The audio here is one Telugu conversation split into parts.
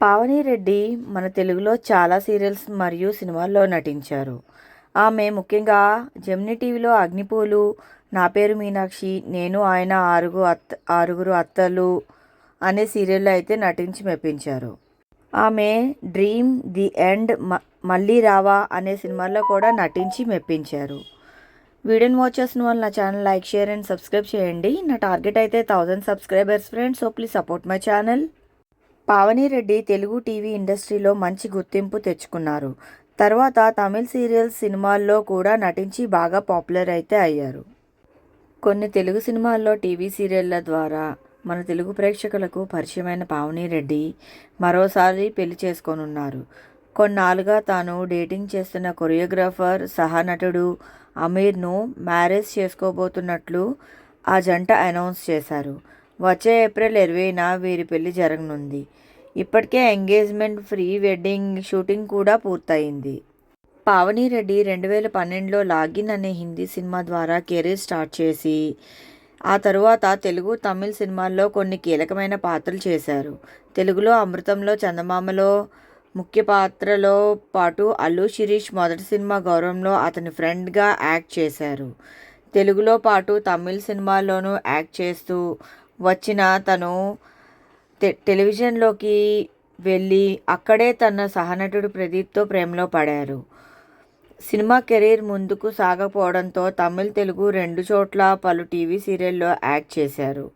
పావని రెడ్డి మన తెలుగులో చాలా సీరియల్స్ మరియు సినిమాల్లో నటించారు. ఆమె ముఖ్యంగా జెమినీ టీవీలో అగ్నిపూలు నా పేరు మీనాక్షి నేను ఆయన ఆరుగు అత్త ఆరుగురు అత్తలు అనే సీరియల్లో అయితే నటించి మెప్పించారు. ఆమె డ్రీమ్ ది ఎండ్ మ మళ్ళీ రావా అనే సినిమాల్లో కూడా నటించి మెప్పించారు. వీడియోని వాచ్ చేసిన వాళ్ళు నా channel like share and subscribe చేయండి. నా టార్గెట్ అయితే thousand subscribers friends so please support my channel. Pavani Reddy Telugu TV ఇండస్ట్రీలో మంచి గుర్తింపు తెచ్చుకున్నారు. తర్వాత తమిళ్ సీరియల్స్ సినిమాల్లో కూడా నటించి బాగా పాపులర్ అయితే అయ్యారు. కొన్ని తెలుగు సినిమాల్లో టీవీ సీరియళ్ళ ద్వారా మన తెలుగు ప్రేక్షకులకు పరిచయమైన పావనిరెడ్డి మరోసారి పెళ్ళి చేసుకోనున్నారు. కొన్నాళ్ళుగా తాను డేటింగ్ చేస్తున్న కొరియోగ్రాఫర్ సహనటుడు అమీర్ను మ్యారేజ్ చేసుకోబోతున్నట్లు ఆ జంట అనౌన్స్ చేశారు. వచ్చే ఏప్రిల్ ఇరవైన వీరి పెళ్ళి జరగనుంది. ఇప్పటికే ఎంగేజ్మెంట్ ప్రీ వెడ్డింగ్ షూటింగ్ కూడా పూర్తయింది. పావని రెడ్డి రెండు వేల పన్నెండులో లాగిన్ అనే హిందీ సినిమా ద్వారా కెరీర్ స్టార్ట్ చేసి ఆ తరువాత తెలుగు తమిళ్ సినిమాల్లో కొన్ని కీలకమైన పాత్రలు చేశారు. తెలుగులో అమృతంలో చందమామలో ముఖ్య పాత్రలో పాటు అల్లు శిరీష్ మొదటి సినిమా గౌరవంలో అతని ఫ్రెండ్గా యాక్ట్ చేశారు. తెలుగులో పాటు తమిళ్ సినిమాల్లోనూ యాక్ట్ చేస్తూ వచ్చిన తను టెలివిజన్లోకి వెళ్ళి అక్కడే తన సహనటుడు ప్రదీప్తో ప్రేమలో పడారు. సినిమా కెరీర్ ముందుకు సాగపోవడంతో తమిళ్ తెలుగు రెండు చోట్ల పలు టీవీ సీరియల్లో యాక్ట్ చేశారు.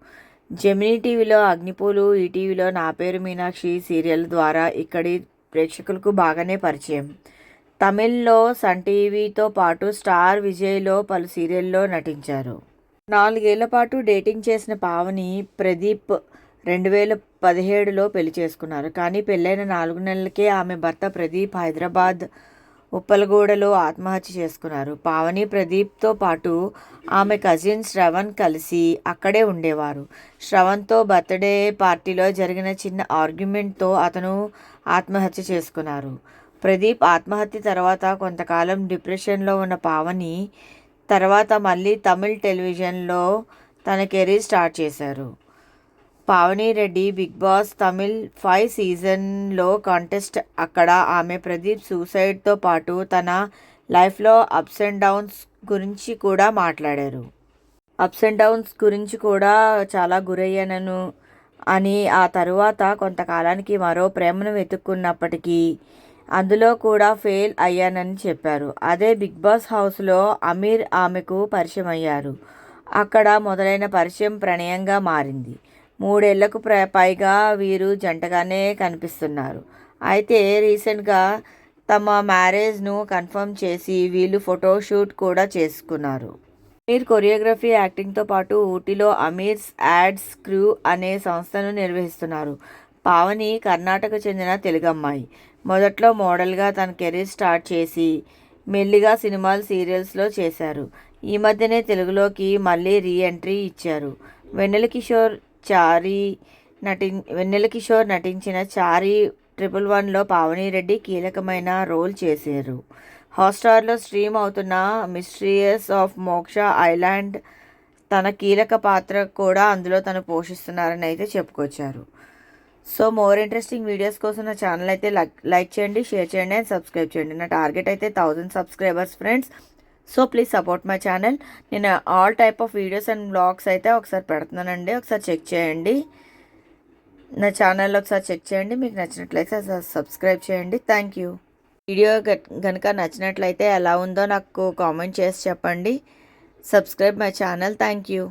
జెమినీ టీవీలో అగ్నిపూలు ఈటీవీలో నా పేరు మీనాక్షి సీరియల్ ద్వారా ఇక్కడి ప్రేక్షకులకు బాగానే పరిచయం. తమిళ్ళో సన్ టీవీతో పాటు స్టార్ విజయ్లో పలు సీరియల్లో నటించారు. నాలుగేళ్ళ పాటు డేటింగ్ చేసిన పావని ప్రదీప్ రెండు వేల పదిహేడులో పెళ్ళి చేసుకున్నారు. కానీ పెళ్ళైన నాలుగు నెలలకే ఆమె భర్త ప్రదీప్ హైదరాబాద్ ఉప్పలగూడలో ఆత్మహత్య చేసుకున్నారు. పావని ప్రదీప్తో పాటు ఆమె కజిన్ శ్రవణ్ కలిసి అక్కడే ఉండేవారు. శ్రవణ్తో బర్త్డే పార్టీలో జరిగిన చిన్న ఆర్గ్యుమెంట్తో అతను ఆత్మహత్య చేసుకున్నారు. ప్రదీప్ ఆత్మహత్య తర్వాత కొంతకాలం డిప్రెషన్లో ఉన్న పావని తర్వాత మళ్ళీ తమిళ్ టెలివిజన్లో తన కెరీర్ స్టార్ట్ చేశారు. Pavani Reddy Bigg Boss Tamil five సీజన్లో కాంటెస్ట్ అక్కడ ఆమె ప్రదీప్ సూసైడ్తో పాటు తన లైఫ్లో అప్స్ అండ్ డౌన్స్ గురించి కూడా మాట్లాడారు. అప్స్ అండ్ డౌన్స్ గురించి కూడా చాలా గురయ్యానను అని ఆ తరువాత కొంతకాలానికి మరో ప్రేమను వెతుక్కున్నప్పటికీ అందులో కూడా ఫెయిల్ అయ్యానని చెప్పారు. అదే బిగ్ బాస్ హౌస్లో అమీర్ ఆమెకు పరిచయం అయ్యారు అక్కడ మొదలైన పరిచయం ప్రణయంగా మారింది. మూడేళ్ళకు ప్ర పైగా వీరు జంటగానే కనిపిస్తున్నారు. అయితే రీసెంట్గా తమ మ్యారేజ్ను కన్ఫర్మ్ చేసి వీళ్ళు ఫోటోషూట్ కూడా చేసుకున్నారు. అమీర్ కొరియోగ్రఫీ యాక్టింగ్తో పాటు ఊటీలో అమీర్స్ యాడ్స్ క్రూ అనే సంస్థను నిర్వహిస్తున్నారు. పావని కర్ణాటక చెందిన తెలుగమ్మాయి. మొదట్లో మోడల్గా తన కెరీర్ స్టార్ట్ చేసి మెల్లిగా సినిమాలు సీరియల్స్లో చేశారు. ఈ మధ్యనే తెలుగులోకి మళ్ళీ రీ ఎంట్రీ ఇచ్చారు. వెన్నెల కిషోర్ చారి నటి వెన్నెల కిషోర్ నటించిన చారి ట్రిపుల్ వన్లో పావని రెడ్డి కీలకమైన రోల్ చేశారు. హాట్స్టార్లో స్ట్రీమ్ అవుతున్న మిస్ట్రియస్ ఆఫ్ మోక్ష ఐలాండ్ తన కీలక పాత్ర కూడా అందులో తను పోషిస్తున్నారని అయితే చెప్పుకొచ్చారు. సో మోర్ ఇంట్రెస్టింగ్ వీడియోస్ కోసం నా ఛానల్ అయితే లైక్ చేయండి షేర్ చేయండి అండ్ సబ్స్క్రైబ్ చేయండి. నా టార్గెట్ అయితే thousand subscribers friends. So please support my channel. నేను all type of videos and blogs అయితే ఒకసారి పెడుతున్నానండి. ఒకసారి చెక్ చేయండి. నా ఛానల్లో ఒకసారి చెక్ చేయండి. మీకు నచ్చినట్లయితే సబ్స్క్రైబ్ చేయండి. Thank you. వీడియో కనుక నచ్చినట్లయితే ఎలా ఉందో నాకు కామెంట్ చేసి చెప్పండి. Subscribe my channel. Thank you.